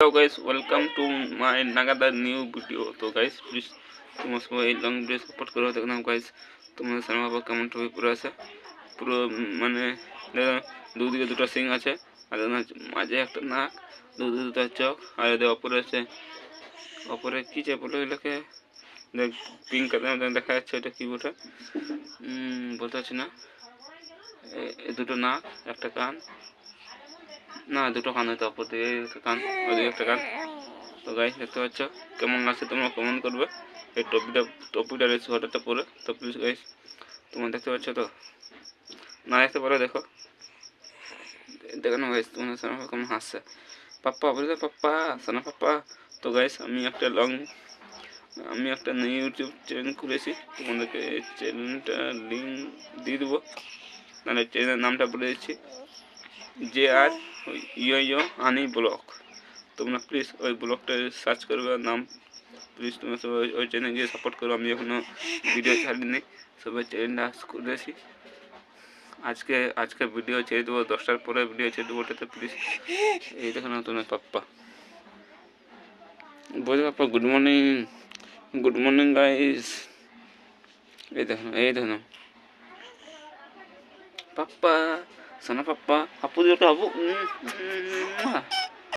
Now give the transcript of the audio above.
Hello guys welcome to my নাগাদা new video তো guys please তোমার সবাই এই লং ভিডিও সাপোর্ট করো দেখলাম গাইস তোমাদের সামনে বাবা কেমন টপি পুরো আছে পুরো মানে দুদিকে দুটো সিং আছে আর মাঝে একটা নাক দুদিকে দুটো চোখ আর এদের অপরে আছে অপরে কি যে বলে এগুলোকে দেখ পিঙ্ক কালার দেখা যাচ্ছে এটা কি উম, বলতে পারছি না এ দুটো নাক একটা কান না, দুটো কান হয়তো অপর দিকে একটা কান ওদিকে একটা কান তো গাইস দেখতে পাচ্ছ, কেমন লাগছে তোমরা কমেন্ট করবে। এই টপিটা টপিটা রয়েছে হঠাৎ পরে তো প্লিজ গাইস তোমরা দেখতে পাচ্ছ তো? না দেখতে পারো, দেখো। দেখো না গাইস তোমাদের সামনে কেমন হাসছে। পাপ্পা, বলে পাপ্পা, সোনা পাপ্পা। তো গাইস আমি একটা লং আমি একটা নিউ ইউটিউব চ্যানেল খুলেছি। তোমাদেরকে এই চ্যানেলটা লিঙ্ক দিয়ে দেবো। নাহলে চ্যানেলের নামটা বলে দিচ্ছি। জে আর ইয়ো ইয়ো আনি ব্লগ তোমরা প্লিজ ওই ব্লগটা সার্চ করবে আর নাম প্লিজ তোমরা সবাই ওই চ্যানেল গিয়ে সাপোর্ট করো আমি এখনও ভিডিও ছাড়িনি সবাই চ্যানেলটা করেছি আজকে আজকে ভিডিও ছেড়ে দেবো দশটার পরে ভিডিও ছেড়ে দেবো ওটাতে প্লিজ এই দেখো নতুন পাপ্পা বলছি পাপ্পা good morning good morning guys এই দেখো এই দেখো পাপ্পা সোনা পাপ্পা আপু দিও তো